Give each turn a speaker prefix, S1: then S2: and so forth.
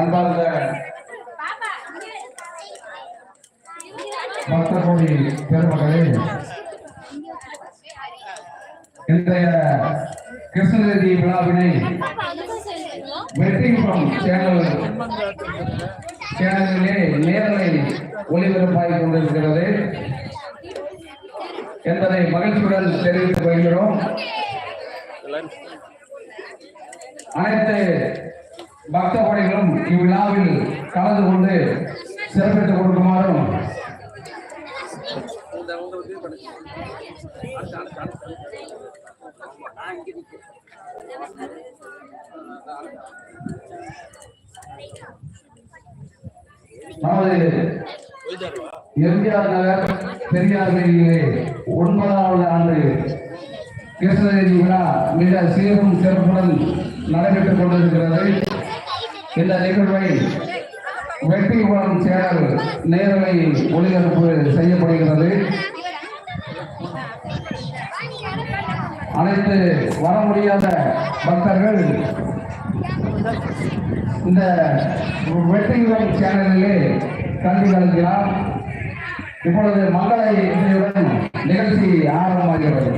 S1: அன்பார்ந்த பக்தகோடி பெருமக்களே இன்றைய கிருஷ்ணகிரி விழாவினை வெட்டிங் சேனல் சேனலிலே நேரலை ஒளிபரப்பாகிக் கொண்டிருக்கிறது என்பதை மகிழ்ச்சியுடன் தெரிவித்துக் கொள்கிறோம். அனைத்து பக்த கோடிகளும் இவ்விழாவில் கலந்து கொண்டு சிறப்பித்துக் கொடுக்குமாறும் நமது எம்ஜிஆர் நகர் பெரியார் வீதியிலே ஒன்பதாவது ஆண்டு கிருஷ்ணகிரி விழா மிக சீரும் சிறப்புடன் நடைபெற்றுக் கொண்டிருக்கிறது. இந்த நிகழ்வை வெற்றிகுளம் சேனல் நேரலை ஒளிபரப்பு செய்யப்படுகிறது. அனைத்து வர முடியாத பக்தர்கள் இந்த வெற்றிகுளம் சேனலிலே கல்வி கலக்கலாம் இப்பொழுது மங்கள நிகழ்ச்சி ஆரம்பமாகிறது.